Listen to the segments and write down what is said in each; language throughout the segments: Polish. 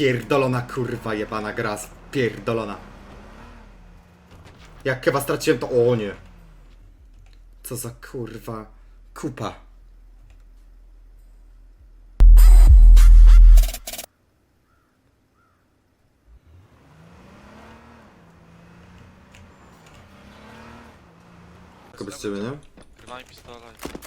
Pierdolona kurwa jebana gra, pierdolona. Jak chyba straciłem to... O nie. Co za kurwa... Kupa. Tylko bez ciebie, nie? Graj pistolet.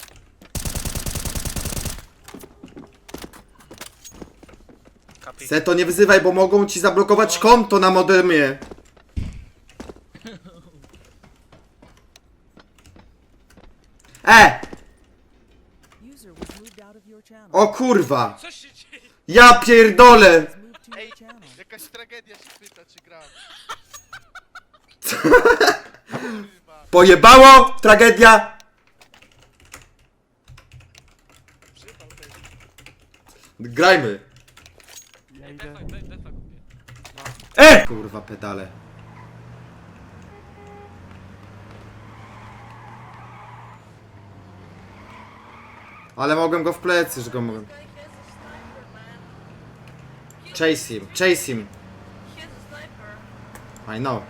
Kapi. Seto, nie wyzywaj, bo mogą ci zablokować konto na modemie. E! User was moved out of your channel. O kurwa! Co się dzieje? Ja pierdolę! Moved to your channel. Jakaś tragedia się pyta, czy gram. Kurwa. Pojebało! Tragedia! Grajmy! Idę. E! Kurwa pedale. Ale mogłem go w plecy, że go mogłem. Chase him, chase him. I know.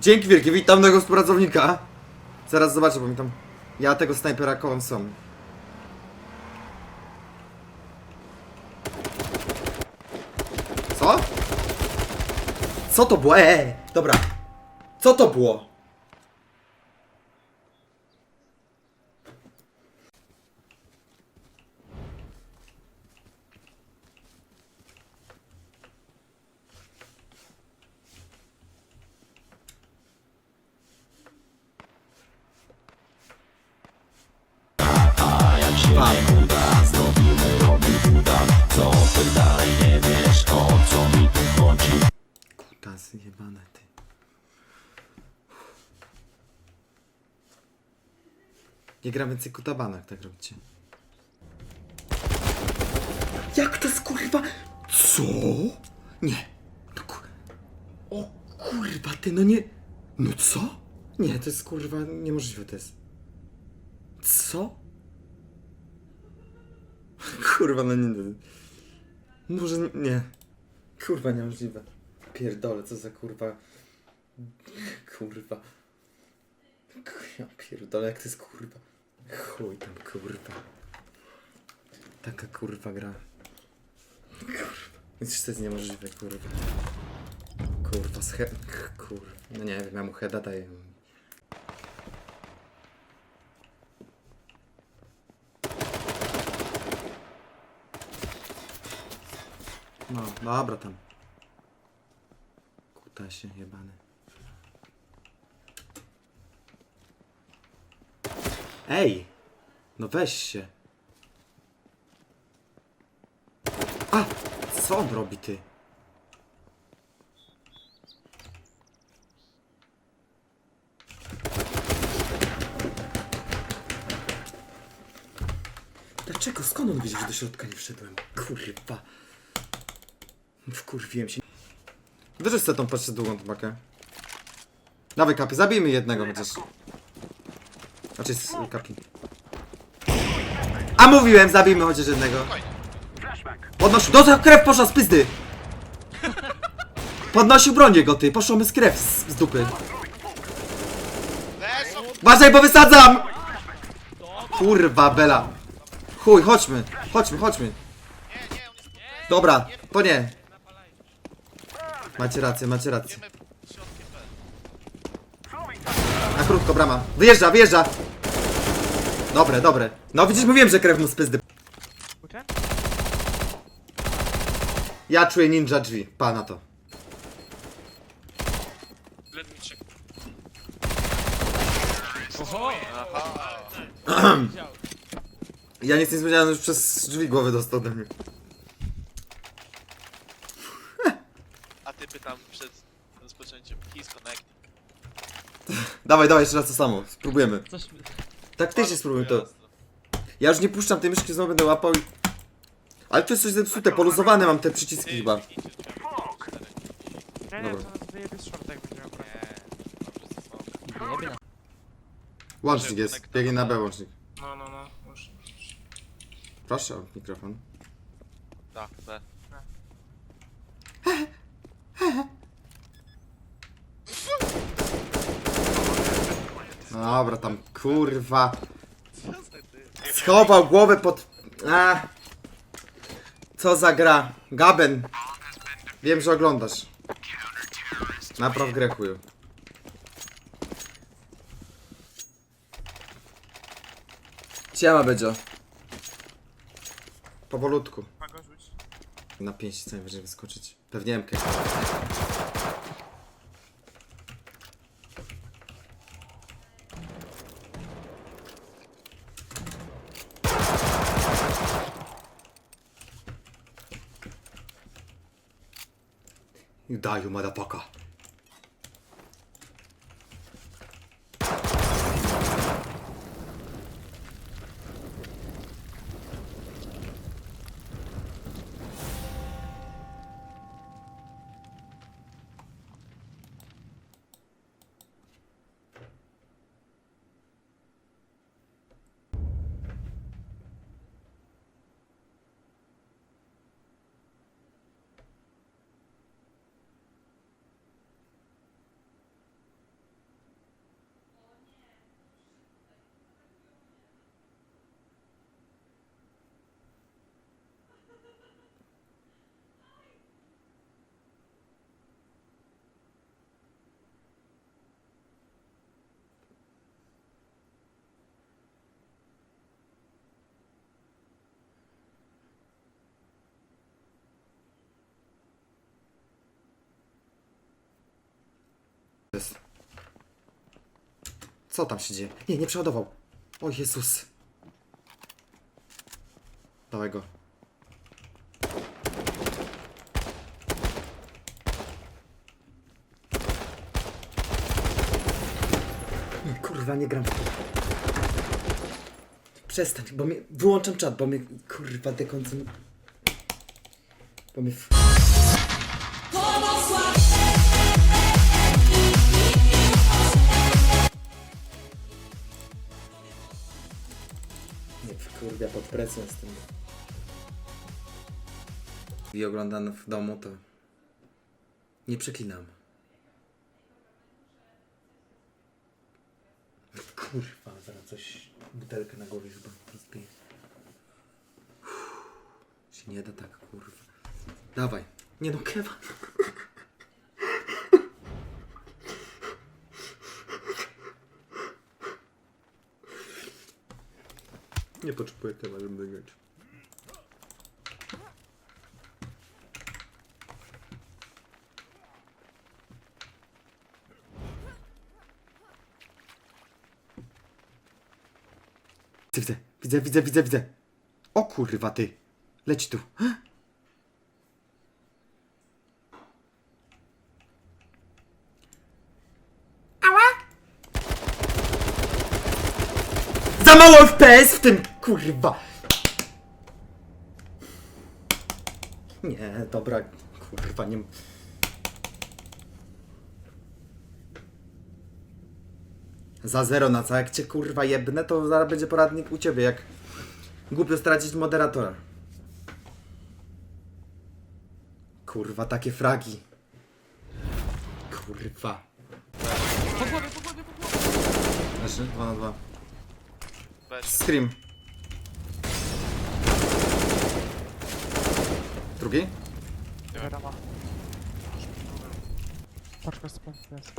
Dzięki wielkie, witam nowego współpracownika. Zaraz zobaczę, bo mi tam... Ja tego snajpera kołam są. Co to było? Eee, dobra. Co to było? Pan. Jebane ty. Nie gram więcej kutabanek, tak robicie. Jak to jest kurwa? Co? Nie. No. O kurwa ty, no nie... No co? Nie, to jest kurwa niemożliwe to jest. Co? Kurwa, no nie... Może nie. Kurwa, niemożliwe. Pierdolę, co za kurwa... Kurwa. Ja pierdolę, jak to jest kurwa. Chuj tam, kurwa. Taka kurwa gra. Kurwa. Więc to jest niemożliwe, kurwa. Kurwa, z. Kurwa. No nie wiem, ja mu heada daję. No, dobra tam. Kutasie jebany. Ej! No weź się. A! Co on robi ty? Dlaczego? Skąd on wiedział, że do środka nie wszedłem? Kurwa. Wkurwiłem się. Że tą patrzę długą tą pakę. Dawaj zabijmy jednego chociaż. Znaczy z kapi. A mówiłem, zabijmy chociaż jednego. Podnosi. Do krew poszła z pizdy! Podnosił broń jego ty, poszło mi z krew z, z dupy. Uważaj, bo wysadzam! Kurwa, Bela. Chuj, chodźmy, chodźmy, chodźmy. Dobra, to nie. Macie rację, macie rację. Wiemy środkiem B. Na krótko, brama. Wyjeżdża, wyjeżdża! Dobre, dobre. No widzisz, mówiłem, że krew mu z. Ja czuję ninja drzwi. Pa na to. Ja nic nie zmieniałem, już przez drzwi głowy dostał ode mnie. Dawaj, dawaj, jeszcze raz to samo. Spróbujemy. Coś... Taktycznie spróbujmy to. Ja już nie puszczam tej myszki, znowu będę łapał i... Ale to jest coś zepsute, poluzowane mam te przyciski chyba. Nie, nie, Dobra. to nas wyjebie z shortek będzie miał Nie, Łącznik jest, biegnie na B łącznik. No, no, no, już. Proszę o mikrofon. Tak, B. dobra, tam kurwa. Schował głowę pod... A. Co za gra? Gaben. Wiem, że oglądasz. Napraw grę chuju. Siema, Bedzio. Powolutku. Na pięści co najwyżej wyskoczyć. Pewnie MK. Die, you motherfucker. Jest. Co tam się dzieje? Nie, nie przeładował. O Jezus. Dawaj go. Kurwa, nie gram. Przestań, bo mnie... Wyłączam czat, bo mnie... Kurwa, dekoncentruję. Bo mnie... presją z tym. I oglądane w domu to nie przeklinam. Kurwa, zaraz coś, butelkę na głowie chyba rozpiję. Uff, Się nie da tak, kurwa. Dawaj. Nie no, kewa. Nie potrzebuję kewa, żeby grać. Widzę, widzę, widzę, widzę, widzę. O kurwa ty. Leć tu. Za mało FPS w tym, kurwa. Nie, dobra, kurwa, nie... Za zero na co, jak cię kurwa jebnę, to zaraz będzie poradnik u ciebie, jak głupio stracić moderatora. Kurwa, takie fragi. Kurwa. Po głowie, po głowie, po głowie. Leży, 2 na 2. Weź. Scream. Drugi? Wiadomo. Paczka z punktu jest.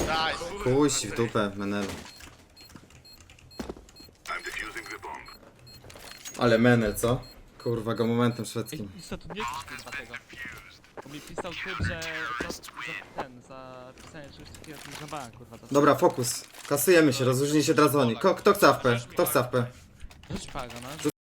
Nice. Pójść w dupę, Menelu. Ale Menel, co? Kurwa, go momentem szwedzkim. Ej, co tu nie kurwa tego? Bo mi pisał typ, że, za, za ten, za pisanie czegoś takiego, to żabałem kurwa. To Dobra, fokus. Kasujemy się, rozróżnij się Drazoni. Ko kto chce AFP? Kto chce AFP? Hiç pagana.